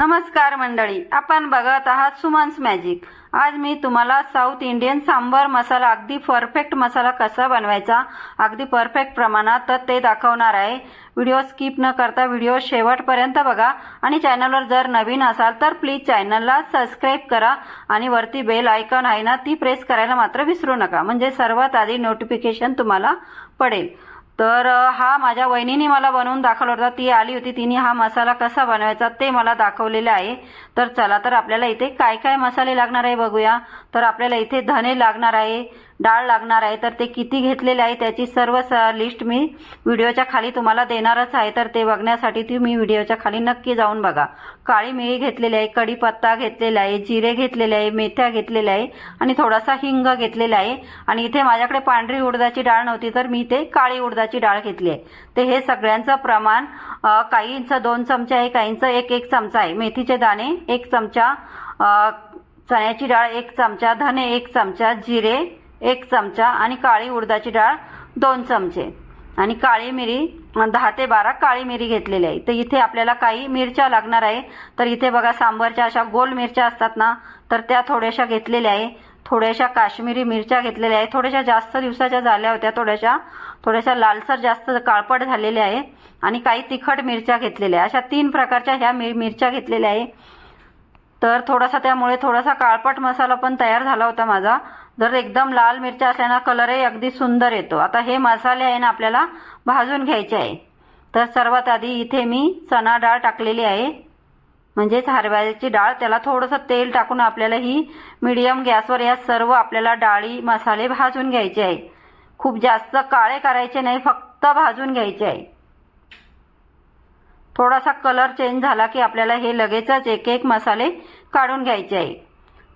नमस्कार मंडळी आपण बघत आहात सुमन्स मॅजिक आज मी तुम्हाला साऊथ इंडियन सांबर मसाला अगदी परफेक्ट मसाला कसा बनवायचा अगदी परफेक्ट प्रमाणात तर ते दाखवणार आहे. व्हिडिओ स्किप न करता व्हिडिओ शेवटपर्यंत बघा. आणि चॅनलवर जर नवीन असाल तर प्लीज चॅनलला सबस्क्राईब करा. आणि वरती बेल आयकॉन आहे ना ती प्रेस करायला मात्र विसरू नका. म्हणजे सर्वात आधी नोटिफिकेशन तुम्हाला पडेल. तर हा माझ्या वहिनीने मला बनवून दाखवला होता. ती आली होती. तिने हा मसाला कसा बनवायचा ते मला दाखवलेलं आहे. तर चला तर आपल्याला इथे काय काय मसाले लागणार आहे बघूया. तर आपल्याला इथे धने लागणार आहे. डाळ लागणार आहे तर ते किती घेतलेले आहे त्याची सर्व स- लिस्ट मी व्हिडिओच्या खाली तुम्हाला देणारच आहे तर ते बघण्यासाठी तुम्ही व्हिडिओच्या खाली नक्की जाऊन बघा. काळी मिरी घेतलेली आहे कढीपत्ता घेतलेला आहे जिरे घेतलेले आहे मेथ्या घेतलेल्या आहे आणि थोडासा हिंग घेतलेला आहे. आणि इथे माझ्याकडे पांढरी उडदाची डाळ नव्हती तर मी ते काळी उडदाची डाळ घेतली आहे. ते हे सगळ्यांचं प्रमाण काहींचं दोन चमचे आहे काहींचं एक एक चमचा आहे. मेथीचे दाणे एक चमचा चण्याची डाळ एक चमचा धने एक चमचा जिरे एक चमचा आणि काळी उडदाची डाळ दोन चमचे. आणि काळी मिरी दहा ते बारा काळी मिरी घेतलेली आहे. तर इथे आपल्याला काही मिरच्या लागणार आहे. तर इथे बघा सांबरच्या अशा गोल मिरच्या असतात ना तर त्या थोड्याशा घेतलेल्या आहे. थोड्याशा काश्मीरी मिरच्या घेतलेल्या आहे. थोड्याशा जास्त दिवसाच्या झाल्या होत्या थोड्याशा. थोड्याशा लालसर जास्त काळपट झालेल्या आहे. आणि काही तिखट मिरच्या घेतलेल्या आहे. अशा तीन प्रकारच्या ह्या मिर मिरच्या घेतलेल्या आहे. तर थोडासा त्यामुळे थोडासा काळपट मसाला पण तयार झाला होता माझा. जर एकदम लाल मिरच्या असल्यानं कलरही अगदी सुंदर येतो. आता हे मसाले आहे ना आपल्याला भाजून घ्यायचे आहे. तर सर्वात आधी इथे मी चणा डाळ टाकलेली आहे. म्हणजेच हरभऱ्याची डाळ त्याला थोडंसं तेल टाकून आपल्याला ही मिडियम गॅसवर या सर्व आपल्याला डाळी मसाले भाजून घ्यायचे आहे. खूप जास्त काळे करायचे नाही फक्त भाजून घ्यायचे आहे. थोडासा कलर चेंज झाला की आपल्याला हे लगेचच एक एक मसाले काढून घ्यायचे आहे.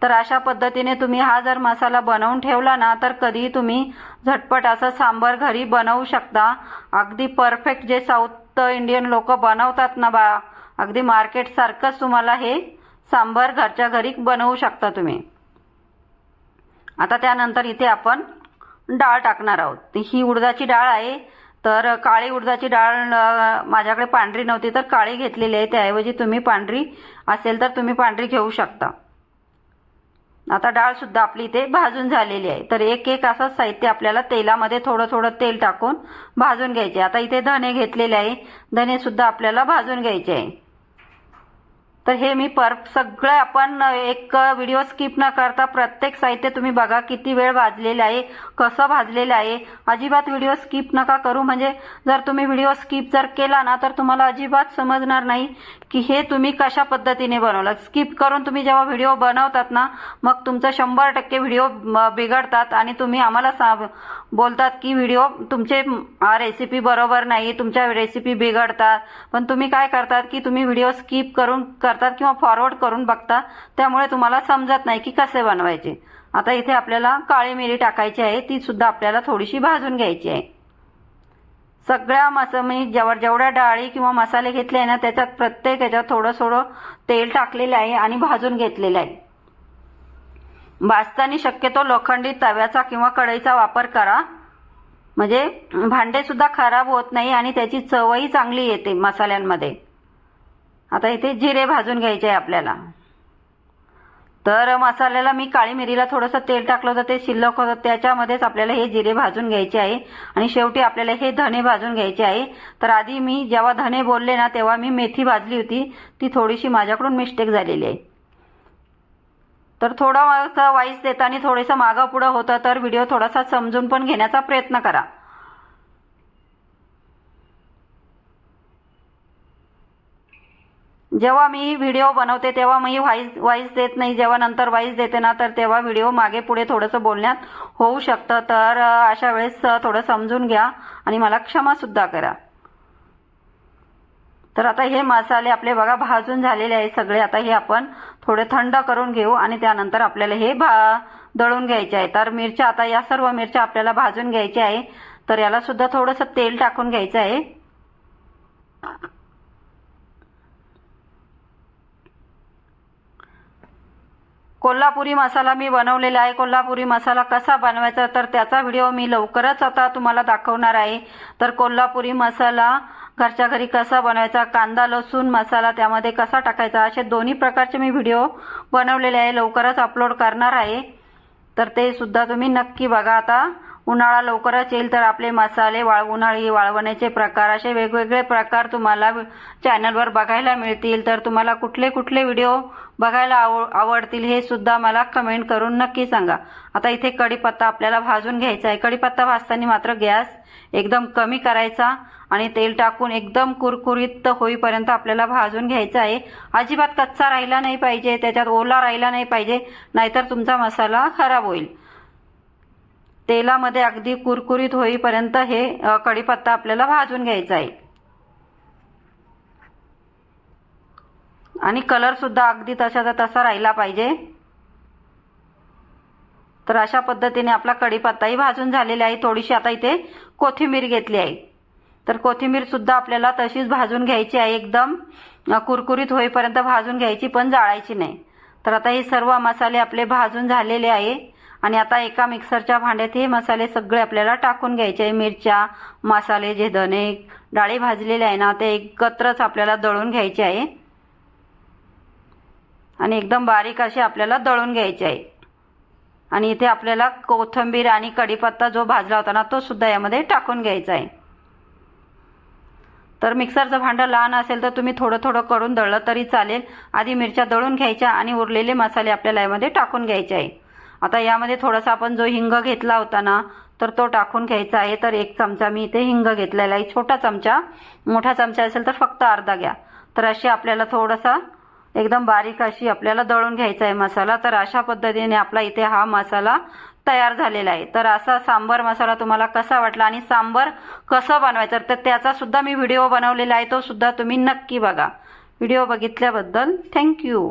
तर अशा पद्धतीने तुम्ही हा जर मसाला बनवून ठेवला ना तर कधीही तुम्ही झटपट असं सांबर घरी बनवू शकता. अगदी परफेक्ट जे साऊथ इंडियन लोक बनवतात ना बा अगदी मार्केट सारखंच तुम्हाला हे सांबर घरच्या घरी बनवू शकता तुम्ही. आता त्यानंतर इथे आपण डाळ टाकणार आहोत. ही उडदाची डाळ आहे तर काळी उडदाची डाळ माझ्याकडे पांढरी नव्हती तर काळी घेतलेली आहे. त्याऐवजी तुम्ही पांढरी असेल तर तुम्ही पांढरी घेऊ शकता. आता डाळ सुद्धा आपली इथे भाजून झालेली आहे. तर एक एक असं साहित्य आपल्याला तेलामध्ये थोडं थोडं तेल टाकून भाजून घ्यायचे. आता इथे धने घेतलेले आहे. धने सुद्धा आपल्याला भाजून घ्यायचे आहे. तर हे मी पर सगळं आपण एक व्हिडिओ स्किप न करता प्रत्येक साहित्य तुम्ही बघा किती वेळ भाजलेलं आहे कसं भाजलेलं आहे अजिबात व्हिडिओ स्किप नका करू. म्हणजे जर तुम्ही व्हिडिओ स्किप जर केला ना तर तुम्हाला अजिबात समजणार नाही की हे तुम्ही कशा पद्धतीने बनवलं. स्किप करून तुम्ही जेव्हा व्हिडिओ बनवतात ना मग तुमचं शंभर टक्के व्हिडिओ बिघडतात आणि तुम्ही आम्हाला सा बोलतात की व्हिडिओ तुमचे रेसिपी बरोबर नाही तुमच्या रेसिपी बिघडतात. पण तुम्ही काय करतात की तुम्ही व्हिडिओ स्किप करून करतात किंवा फॉरवर्ड करून बघता त्यामुळे तुम्हाला समजत नाही की कसे बनवायचे. आता इथे आपल्याला काळी मिरी टाकायची आहे ती सुद्धा आपल्याला थोडीशी भाजून घ्यायची आहे. सगळ्या मसा मी जेवढ जेवढ्या डाळी किंवा मसाले घेतले आहे ना त्याच्यात प्रत्येक याच्यात थोडं थोडं तेल टाकलेलं आहे आणि भाजून घेतलेलं आहे. भाजताना शक्यतो लोखंडी तव्याचा किंवा कढईचा वापर करा. म्हणजे भांडे सुद्धा खराब होत नाही आणि त्याची चवही चांगली येते मसाल्यांमध्ये. आता इथे जिरे भाजून घ्यायचे आहे आपल्याला. तर मसाल्याला मी काळी मिरीला थोडंसं तेल टाकलं होतं ते शिल्लक होतं त्याच्यामध्येच आपल्याला हे जिरे भाजून घ्यायचे आहे. आणि शेवटी आपल्याला हे धने भाजून घ्यायचे आहे. तर आधी मी जेव्हा धने बोलले ना तेव्हा मी मेथी भाजली होती. ती थोडीशी माझ्याकडून मिस्टेक झालेली आहे. तर थोडा वाईस देताना थोडंसं मागं पुढं होतं तर व्हिडिओ थोडासा समजून पण घेण्याचा प्रयत्न करा. जेव्हा मी व्हिडिओ बनवते तेव्हा मी व्हाईस व्हाईस देत नाही. जेव्हा नंतर व्हाईस देते ना तर तेव्हा व्हिडिओ मागे पुढे थोडंसं बोलण्यात होऊ शकतं. तर अशा वेळेस थोडं समजून घ्या आणि मला क्षमासुद्धा करा. तर आता हे मसाले आपले बघा भाजून झालेले आहे सगळे. आता हे आपण थोडे थंड करून घेऊ आणि त्यानंतर आपल्याला हे भा दळून घ्यायचे आहे. तर मिरच्या आता या सर्व मिरच्या आपल्याला भाजून घ्यायच्या आहे. तर याला सुद्धा थोडंसं तेल टाकून घ्यायचं आहे. कोल्हापुरी मसाला मी बनवलेला आहे. कोल्हापुरी मसाला कसा बनवायचा तर त्याचा व्हिडिओ मी लवकरच आता तुम्हाला दाखवणार आहे. तर कोल्हापुरी मसाला घरच्या घरी कसा बनवायचा कांदा लसूण मसाला त्यामध्ये कसा टाकायचा असे दोन्ही प्रकारचे मी व्हिडिओ बनवलेले आहे. लवकरच अपलोड करणार आहे. तर ते सुद्धा तुम्ही नक्की बघा. आता उन्हाळा लवकरच येईल तर आपले मसाले वाळ उन्हाळी वाळवण्याचे प्रकार असे वेगवेगळे प्रकार तुम्हाला चॅनलवर बघायला मिळतील. तर तुम्हाला कुठले कुठले व्हिडिओ बघायला आव आवडतील हे सुद्धा मला कमेंट करून नक्की सांगा. आता इथे कढीपत्ता आपल्याला भाजून घ्यायचा आहे. कढीपत्ता भाजताना मात्र गॅस एकदम कमी करायचा आणि तेल टाकून एकदम कुरकुरीत होईपर्यंत आपल्याला भाजून घ्यायचा आहे. अजिबात कच्चा राहिला नाही पाहिजे त्याच्यात ओला राहिला नाही पाहिजे नाहीतर तुमचा मसाला खराब होईल. तेलामध्ये अगदी कुरकुरीत होईपर्यंत हे कढीपत्ता आपल्याला भाजून घ्यायचा आहे. आणि कलरसुद्धा अगदी तशाचा तसा राहिला पाहिजे. तर अशा पद्धतीने आपला कढीपत्ताही भाजून झालेला आहे. थोडीशी आता इथे कोथिंबीर घेतली आहे. तर कोथिंबीरसुद्धा आपल्याला तशीच भाजून घ्यायची आहे एकदम. कुरकुरीत होईपर्यंत भाजून घ्यायची पण जाळायची नाही. तर आता हे सर्व मसाले आपले भाजून झालेले आहे. आणि आता एका मिक्सरच्या भांड्यात हे मसाले सगळे आपल्याला टाकून घ्यायचे. आहे मिरच्या मसाले जे धने डाळी भाजलेले आहे ना ते एकत्रच आपल्याला दळून घ्यायचे आहे. आणि एकदम बारीक असे आपल्याला दळून घ्यायचे आहे. आणि इथे आपल्याला कोथिंबीर आणि कढीपत्ता जो भाजला होता ना तो सुद्धा यामध्ये टाकून घ्यायचा आहे. तर मिक्सरचं भांडं लहान असेल तर तुम्ही थोडं थोडं करून दळलं तरी चालेल. आधी मिरच्या दळून घ्यायच्या आणि उरलेले मसाले आपल्याला यामध्ये टाकून घ्यायचे आहे. आता यामध्ये थोडासा आपण जो हिंग घेतला होता ना तर तो टाकून घ्यायचा आहे. तर एक चमचा मी इथे हिंग घेतलेला आहे. छोटा चमचा. मोठा चमचा असेल तर फक्त अर्धा घ्या. तर अशी आपल्याला थोडासा एकदम बारीक अशी आपल्याला दळून घ्यायचा आहे मसाला. तर अशा पद्धतीने आपला इथे हा मसाला तयार झालेला आहे. तर असा सांबर मसाला तुम्हाला कसा वाटला आणि सांबर कसं बनवायचं तर त्याचा सुद्धा मी व्हिडिओ बनवलेला आहे. तो सुद्धा तुम्ही नक्की बघा. व्हिडिओ बघितल्याबद्दल थँक्यू.